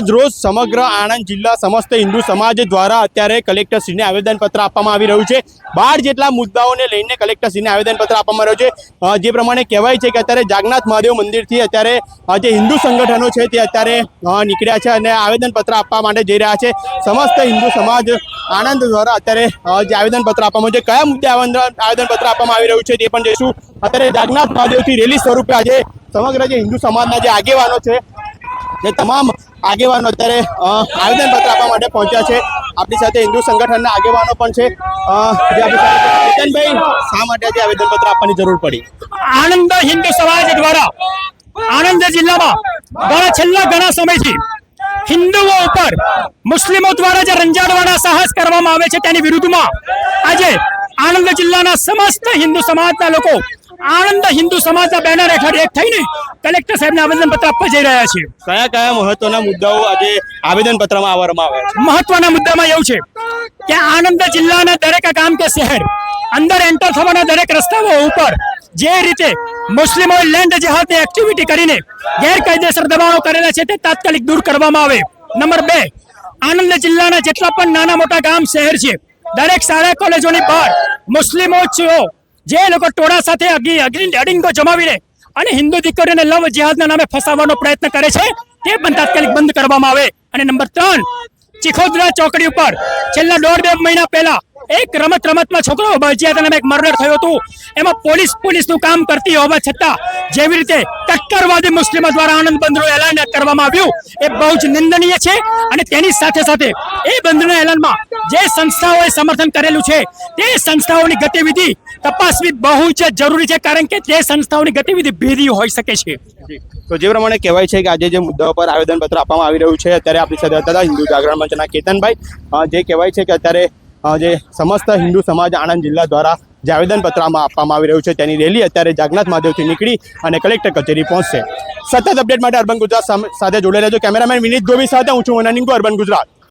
આજ સમગ્ર આણંદ જિલ્લા સમસ્ત હિન્દુ સમાજ દ્વારા અત્યારે કલેક્ટરશ્રીને આવેદનપત્ર આપવામાં આવી રહ્યું છે. બાર જેટલા મુદ્દાઓને લઈને કલેક્ટરશ્રીને આવેદનપત્ર આપવામાં આવ્યું છે. જે પ્રમાણે કહેવાય છે કે અત્યારે જાગનાથ મહાદેવ મંદિરથી અત્યારે જે હિન્દુ સંગઠનો છે તે અત્યારે નીકળ્યા છે અને આવેદનપત્ર આપવા માટે જઈ રહ્યા છે. સમસ્ત હિન્દુ સમાજ આનંદ દ્વારા અત્યારે જે આવેદનપત્ર આપવામાં છે. કયા મુદ્દે આવેદન- આવેદનપત્ર આપવામાં આવી રહ્યું છે તે પણ જોઈશું. અત્યારે જાગનાથ મહાદેવથી રેલી સ્વરૂપે આજે સમગ્ર જે હિન્દુ સમાજના જે આગેવાનો છે, જે તમામ આગેવાનો અત્યારે આવેદનપત્ર આપવા માટે પહોંચ્યા છે. આપણી સાથે હિન્દુ સંગઠનના આગેવાનો પણ છે. કેતનભાઈ, શા માટે આજે આવેદનપત્ર આપવાની જરૂર પડી? આનંદ હિન્દુ સમાજ દ્વારા આણંદ જિલ્લામાં ઘણા છેલ્લા ઘણા સમયથી હિન્દુઓ ઉપર, મુસ્લિમો દ્વારા જે રંજાડવાના સાહસ કરવામાં આવે છે તેની વિરુદ્ધમાં આજે આણંદ જિલ્લાના સમસ્ત હિન્દુ સમાજના લોકો આણંદ હિન્દુ સમાજના બેનર હેઠળ એક થઈને કલેક્ટર સાહેબને આવેદનપત્ર આપવા જઈ રહ્યા છે. કયા કયા મહત્વના મુદ્દાઓ આજે આવેદનપત્રમાં આવવામાં આવે છે? મહત્વના મુદ્દામાં એવું છે કે આણંદ જિલ્લાના દરેક ગામ કે શહેર અંદર એન્ટર થવાના દરેક રસ્તાઓ ઉપર જે રીતે મુસ્લિમોએ લેન્ડ જેહાદની એક્ટિવિટી કરીને ગેરકાયદેસર દબાણો કરેલા છે તે તાત્કાલિક દૂર કરવામાં આવે. નંબર બે આણંદ જિલ્લાના જેટલા પણ નાના મોટા ગામ શહેર છે દરેક શાળા કોલેજોની બહાર મુસ્લિમો જે લોકો ટોળા સાથે અડિંગો જમાવીને અને હિન્દુ દીકરીઓને લવ જિહાદના નામે ફસાવવાનો પ્રયત્ન કરે છે, તે પણ તાત્કાલિક બંધ કરવામાં આવે. અને નંબર ત્રણ, ચિખોદરા ચોકડી ઉપર છેલ્લા દોઢ બે મહિના પહેલા એક રમત રમતમાં છોકરો બળજિયાત નામે એક મર્ડર થયો હતું. એમાં પોલીસ પોલીસનું કામ કરતી હોવા છતાં જેવી રીતે કટ્ટરવાદી મુસ્લિમો દ્વારા આનંદ બંધનું એલાન કરવામાં આવ્યું, એ બહુ જ નિંદનીય છે. અને તેની સાથે સાથે એ બંધના એલાનમાં જે સંસ્થાઓએ સમર્થન કરેલું છે, તે સંસ્થાઓની ગતિવિધિ તપાસવી બહુ જ જરૂરી છે, કારણ કે તે સંસ્થાઓની ગતિવિધિ ભેદી હોઈ શકે છે. તો જે પ્રમાણે કહેવાય છે કે આજે જે મુદ્દાઓ પર આવેદનપત્ર આપવામાં આવી રહ્યું છે, અત્યારે આપણી સાથે હતા હિન્દુ જાગરણ મંચના કેતનભાઈ. જે કહેવાય છે કે અત્યારે જે સમસ્ત હિન્દુ સમાજ આણંદ જિલ્લા દ્વારા જે આવેદનપત્રમાં આપવામાં આવી રહ્યું છે, તેની રેલી અત્યારે જાગનાથ મહાદેવથી નીકળી અને કલેક્ટર કચેરી પહોંચશે. સતત અપડેટ માટે અર્બન ગુજરાત સાથે જોડે રહેજો. કેમેરામેન વિનીત ગોવી સાથે હું છું મનાનિંગો અર્બન ગુજરાત.